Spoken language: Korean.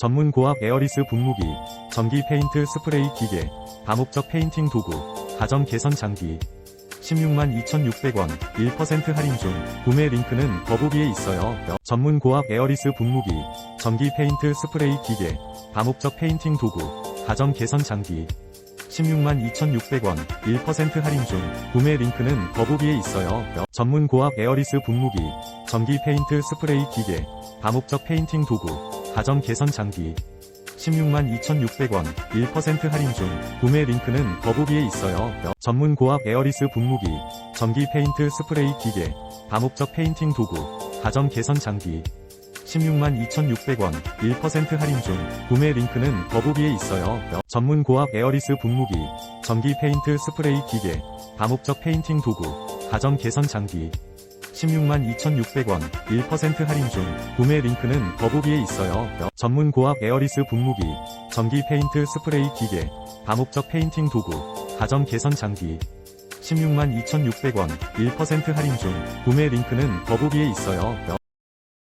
전문 고압 에어리스 분무기, 전기 페인트 스프레이 기계, 다목적 페인팅 도구, 가정 개선 장비. 16만 2,600원, 1% 할인 중, 구매 링크는 더보기에 있어요. 전문 고압 에어리스 분무기, 전기 페인트 스프레이 기계, 다목적 페인팅 도구, 가정 개선 장비. 16만 2,600원, 1% 할인 중, 구매 링크는 더보기에 있어요. 전문 고압 에어리스 분무기, 전기 페인트 스프레이 기계, 다목적 페인팅 도구, 가정 개선 장비. 16만 2,600원, 1% 할인 중, 구매 링크는 더보기에 있어요. 전문 고압 에어리스 분무기, 전기 페인트 스프레이 기계, 다목적 페인팅 도구, 가정 개선 장비. 16만 2,600원, 1% 할인 중, 구매 링크는 더보기에 있어요. 전문 고압 에어리스 분무기, 전기 페인트 스프레이 기계, 다목적 페인팅 도구, 가정 개선 장비. 16만 2,600원, 1% 할인 중, 구매 링크는 더보기에 있어요. 전문 고압 에어리스 분무기, 전기 페인트 스프레이 기계, 다목적 페인팅 도구, 가정 개선 장비. 16만 2,600원, 1% 할인 중, 구매 링크는 더보기에 있어요.